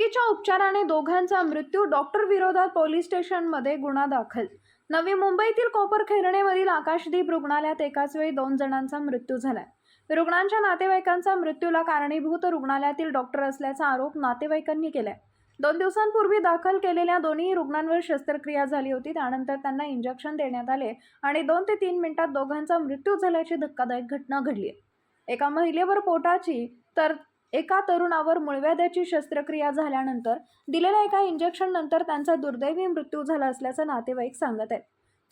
उपचाराने दोघांचा मृत्यू डॉक्टर विरोधात पोलीस स्टेशनमध्ये गुन्हा दाखल. नवी मुंबईतील कोपर खैरणेमधील आकाशदीप रुग्णालयात एकाच वेळी दोन जणांचा मृत्यू झालाय. रुग्णांच्या नातेवाईकांचा मृत्यूला कारणीभूत रुग्णालयातील डॉक्टर असल्याचा आरोप नातेवाईकांनी केलाय. दोन दिवसांपूर्वी दाखल केलेल्या दोन्ही रुग्णांवर शस्त्रक्रिया झाली होती. त्यानंतर त्यांना इंजेक्शन देण्यात आले आणि दोन ते तीन मिनिटात दोघांचा मृत्यू झाल्याची धक्कादायक घटना घडली आहे एका महिलेवर पोटाची तर एका तरुणावर मुळव्याद्याची शस्त्रक्रिया झाल्यानंतर दिलेल्या एका इंजेक्शन नंतर त्यांचा दुर्दैवी मृत्यू झाला असल्याचं नातेवाईक सांगत आहेत.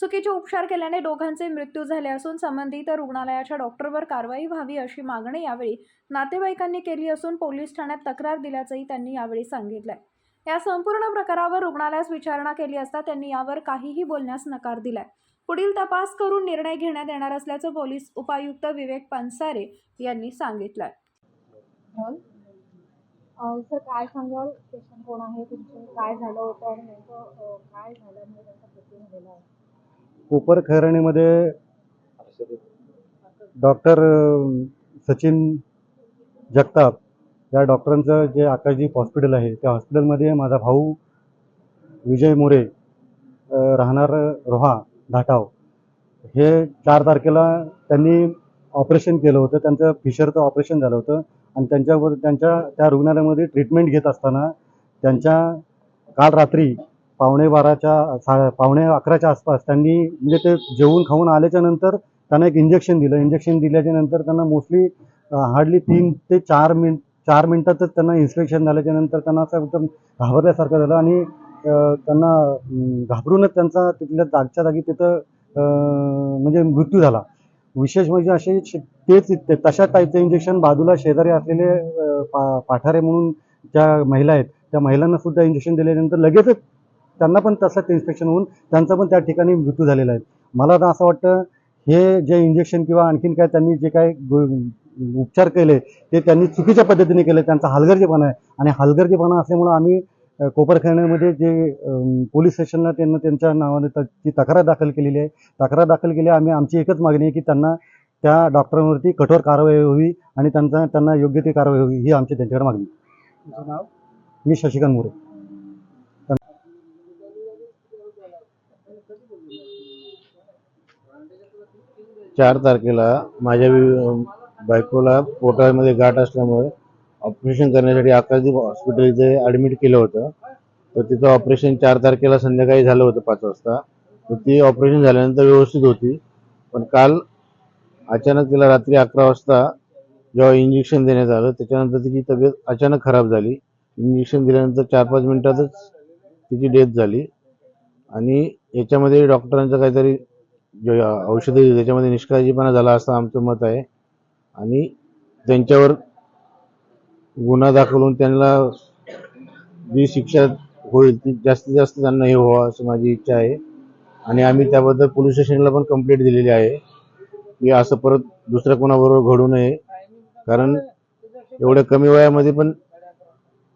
चुकीचे उपचार केल्याने दोघांचे मृत्यू झाले असून संबंधित रुग्णालयाच्या डॉक्टरवर कारवाई व्हावी अशी मागणी यावेळी नातेवाईकांनी केली असून पोलीस ठाण्यात तक्रार दिल्याचंही त्यांनी यावेळी सांगितलंय. या संपूर्ण प्रकारावर रुग्णालयास विचारणा केली असता त्यांनी यावर काहीही बोलण्यास नकार दिलाय. पुढील तपास करून निर्णय घेण्यात येणार असल्याचं पोलीस उपायुक्त विवेक पानसारे यांनी सांगितलं बद्दल सर काय सांगाल? पेशंट कोण आहे? तुमचं काय झालं होतं? आणि नेमकं काय झाल्यामुळे त्यांचा मृत्यू झालेला आहे? कोपर खैरणीमध्ये डॉक्टर सचिन जगताप या डॉक्टरांचं जे आकाशदीप हॉस्पिटल आहे त्या हॉस्पिटलमध्ये माझा भाऊ विजय मोरे राहणार रोहा धाटाव. हे चार तारखेला त्यांनी ऑपरेशन केलं होतं. त्यांचं फिशरचं ऑपरेशन झालं होतं. आणि त्यांच्यावर त्यांच्या त्या रुग्णालयामध्ये ट्रीटमेंट घेत असताना त्यांच्या काल रात्री पावणे बाराच्या सा पावणे अकराच्या आसपास त्यांनी म्हणजे ते जेवून खाऊन आल्याच्यानंतर त्यांना एक इंजेक्शन दिलं. इंजेक्शन दिल्याच्या नंतर त्यांना मोस्टली हार्डली तीन ते चार मिनिट चार मिनिटातच त्यांना इन्स्पेक्शन झाल्याच्यानंतर त्यांना असं एकदम घाबरल्यासारखं झालं आणि त्यांना घाबरूनच त्यांचा तिथल्या जागच्या जागी तिथं म्हणजे मृत्यू झाला. विशेष म्हणजे असे तेच ते- तशा टाईपचं इंजेक्शन बाजूला शेजारी असलेले पा पाठारे म्हणून ज्या महिला आहेत त्या महिलांना सुद्धा इंजेक्शन दिल्यानंतर लगेचच त्यांना पण तसंच इन्स्पेक्शन होऊन त्यांचा पण त्या ठिकाणी मृत्यू झालेला आहे मला तर असं वाटतं हे जे इंजेक्शन किंवा आणखीन काय त्यांनी जे काय उपचार केले ते त्यांनी चुकीच्या पद्धतीने केले त्यांचा हलगर्जीपणा आहे आणि हलगर्जीपणा असल्यामुळं आम्ही अ, जे पोलीस स्टेशनला त्यांना त्यांच्या नावाने त- ती तक्रार दाखल केलेली आहे तक्रार दाखल केली आहे. आम्ही आमची एकच मागणी आहे की त्यांना त्या डॉक्टरांवरती कठोर कारवाई व्हावी आणि त्यांचा त्यांना योग्य ती कारवाई व्हावी ही आमची त्यांच्याकडे मागणी. तुमचं नाव? मी शशिकांत मोरे. चार तारखेला माझ्या बायकोला पोटामध्ये गाठ असल्यामुळे ऑपरेशन करण्यासाठी आकाशदीप हॉस्पिटल इथे ॲडमिट केलं होतं. तर तिथं ऑपरेशन चार तारखेला संध्याकाळी झालं होतं पाच वाजता. तर ती ऑपरेशन झाल्यानंतर व्यवस्थित होती. पण काल अचानक तिला रात्री अकरा वाजता जेव्हा इंजेक्शन देण्यात आलं त्याच्यानंतर तिची तब्येत अचानक खराब झाली. इंजेक्शन दिल्यानंतर चार पाच मिनिटातच तिची डेथ झाली. आणि याच्यामध्ये डॉक्टरांचं काहीतरी जे औषधं दिली त्याच्यामध्ये निष्काळजीपणा झाला असं आमचं मत आहे. आणि त्यांच्यावर गुन्हा दाखल होऊन त्यांना जी शिक्षा होईल ती जास्तीत जास्त त्यांना हे व्हावं असं माझी इच्छा आहे. आणि आम्ही त्याबद्दल पोलीस स्टेशनला पण कंप्लेंट दिलेली आहे. की असं परत दुसऱ्या कोणाबरोबर घडू नये. कारण एवढ्या कमी वयामध्ये पण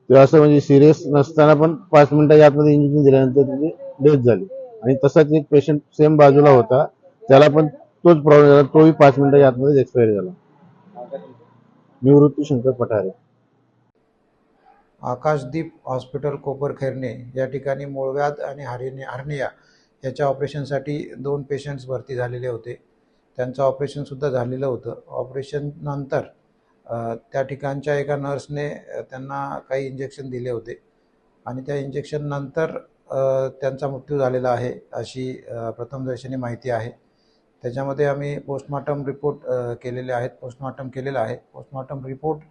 ते असं म्हणजे सिरियस नसताना पण पाच मिनिटाच्या आतमध्ये इंजेक्शन दिल्यानंतर त्याची डेथ झाली. आणि तसाच एक पेशंट सेम बाजूला होता. त्याला पण तोच प्रॉब्लेम झाला. तोही पाच मिनिटाच्या आतमध्येच एक्सपायर झाला. निवृत्ती शंकर पठारे. आकाशदीप हॉस्पिटल कोपरखैरणे या ठिकाणी मुळव्याध आणि हरिणे हर्निया याच्या ऑपरेशनसाठी दोन पेशंट्स भरती झालेले होते. त्यांचं ऑपरेशनसुद्धा झालेलं होतं. ऑपरेशननंतर त्या ठिकाणच्या एका नर्सने त्यांना काही इंजेक्शन दिले होते. आणि त्या इंजेक्शननंतर त्यांचा मृत्यू झालेला आहे अशी प्रथमदर्शनी माहिती आहे. त्याच्यामध्ये आम्ही पोस्टमॉर्टम रिपोर्ट केलेले आहेत. पोस्टमॉर्टम केलेलं आहे. पोस्टमॉर्टम रिपोर्ट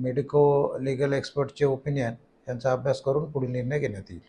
मेडिको लिगल एक्सपर्टचे ओपिनियन यांचा अभ्यास करून पुढील निर्णय घेण्यात येईल.